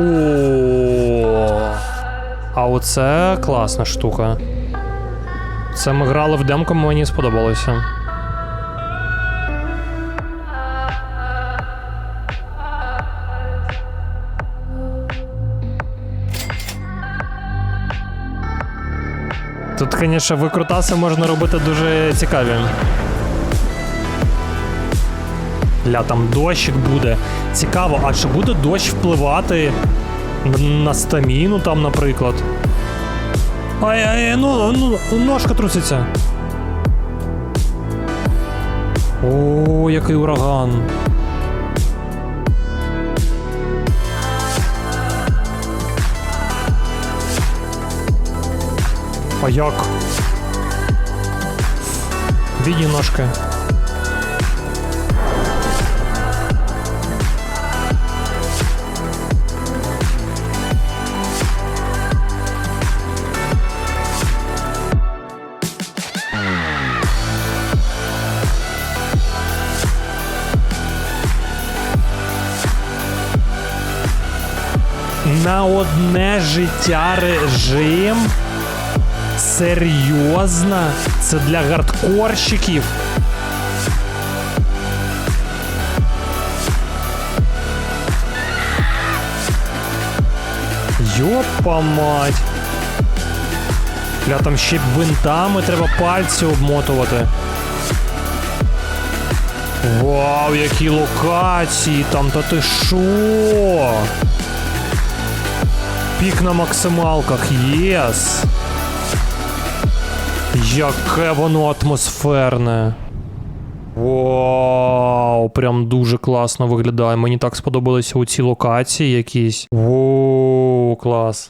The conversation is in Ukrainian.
О. А оце класна штука. Це ми грали в демку, мені сподобалося. Тут, звісно, викрутаси можна робити дуже цікаві. Ля, там дощик буде. Цікаво, а чи буде дощ впливати на, стаміну там, наприклад? Ай, ай, ну, ну, ножка труситься. О, який ураган. А як? Відні ножки. На одне життя режим. Серйозно? Це для гардкорщиків. Йопа мать. Бля, там ще бинтами треба пальці обмотувати. Вау, які локації там, та ти шо? Пік на максималках, єс. Яке воно атмосферне. Вау, прям дуже класно виглядає. Мені так сподобалися оці локації якісь. Воу, клас.